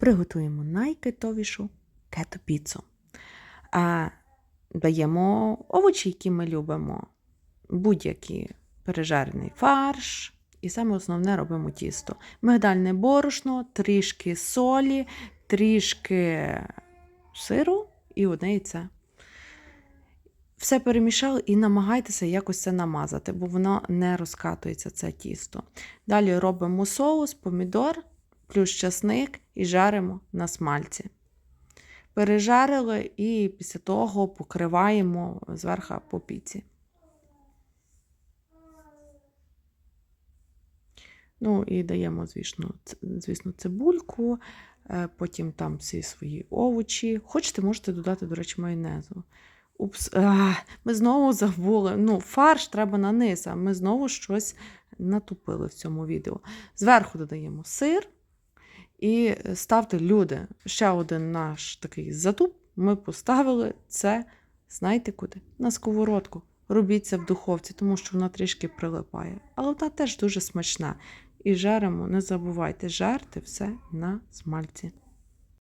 приготуємо найкитовішу кето-піцу. Даємо овочі, які ми любимо, будь-який пережарений фарш. І саме основне робимо тісто. Мигдальне борошно, трішки солі, трішки сиру і одне яйце. Все перемішали і намагайтеся якось це намазати, бо воно не розкатується, це тісто. Далі робимо соус, помідор, плюс часник і жаримо на смальці. Пережарили і після того покриваємо зверху по піці. Ну і даємо, звісно, звісно, цибульку, е, потім там всі свої овочі. Хочете, можете додати, до речі, майонезу. Упс, а, ми знову забули. Ну, фарш треба на низ, а ми знову щось натупили в цьому відео. Зверху додаємо сир і ставте люди. Ще один наш такий затуп ми поставили це, знаєте куди? На сковородку. Робіть це в духовці, тому що вона трішки прилипає. Але вона теж дуже смачна. І жаримо, не забувайте, жарте все на смальці.